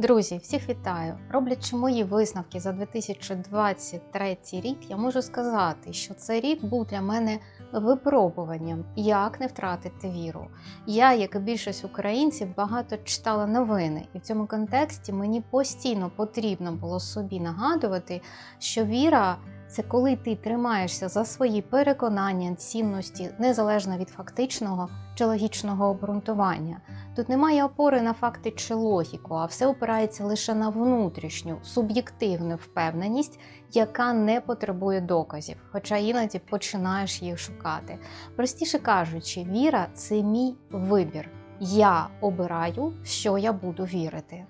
Друзі, всіх вітаю! Роблячи мої висновки за 2023 рік, я можу сказати, що цей рік був для мене випробуванням, як не втратити віру. Я, як і більшість українців, багато читала новини, і в цьому контексті мені постійно потрібно було собі нагадувати, що віра. Це коли ти тримаєшся за свої переконання, цінності, незалежно від фактичного чи логічного обґрунтування. Тут немає опори на факти чи логіку, а все опирається лише на внутрішню суб'єктивну впевненість, яка не потребує доказів, хоча іноді починаєш їх шукати. Простіше кажучи, віра це мій вибір. Я обираю, що я буду вірити.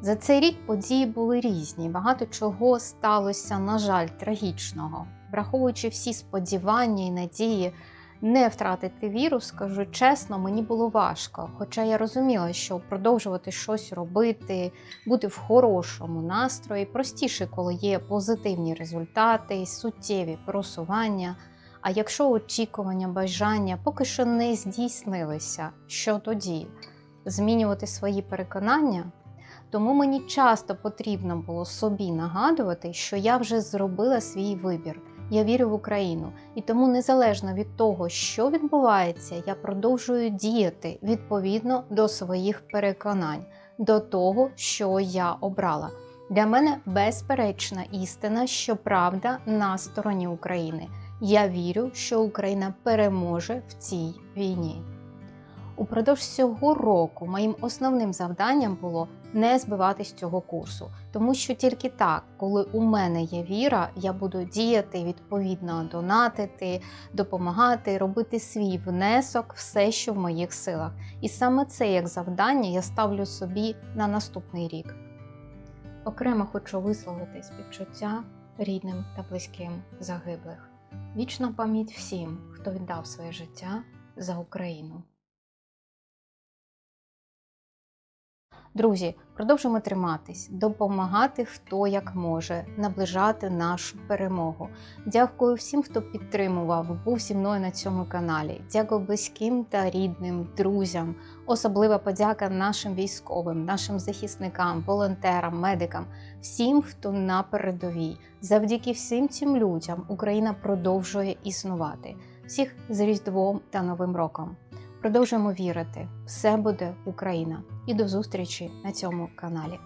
За цей рік події були різні, багато чого сталося, на жаль, трагічного. Враховуючи всі сподівання і надії не втратити віру, скажу чесно, мені було важко. Хоча я розуміла, що продовжувати щось робити, бути в хорошому настрої простіше, коли є позитивні результати, суттєві просування. А якщо очікування, бажання поки що не здійснилися, що тоді? Змінювати свої переконання? Тому мені часто потрібно було собі нагадувати, що я вже зробила свій вибір. Я вірю в Україну, і тому, незалежно від того, що відбувається, я продовжую діяти відповідно до своїх переконань, до того, що я обрала. Для мене безперечна істина, що правда на стороні України. Я вірю, що Україна переможе в цій війні. Упродовж цього року моїм основним завданням було не збиватись цього курсу, тому що тільки так, коли у мене є віра, я буду діяти відповідно, донатити, допомагати, робити свій внесок, все, що в моїх силах. І саме це як завдання я ставлю собі на наступний рік. Окремо хочу висловити співчуття рідним та близьким загиблих. Вічна пам'ять всім, хто віддав своє життя за Україну. Друзі, продовжуємо триматись, допомагати хто як може, наближати нашу перемогу. Дякую всім, хто підтримував, був зі мною на цьому каналі. Дякую близьким та рідним, друзям. Особлива подяка нашим військовим, нашим захисникам, волонтерам, медикам, всім, хто на передовій. Завдяки всім цим людям Україна продовжує існувати. Всіх з Різдвом та Новим роком. Продовжуємо вірити, все буде Україна! І до зустрічі на цьому каналі.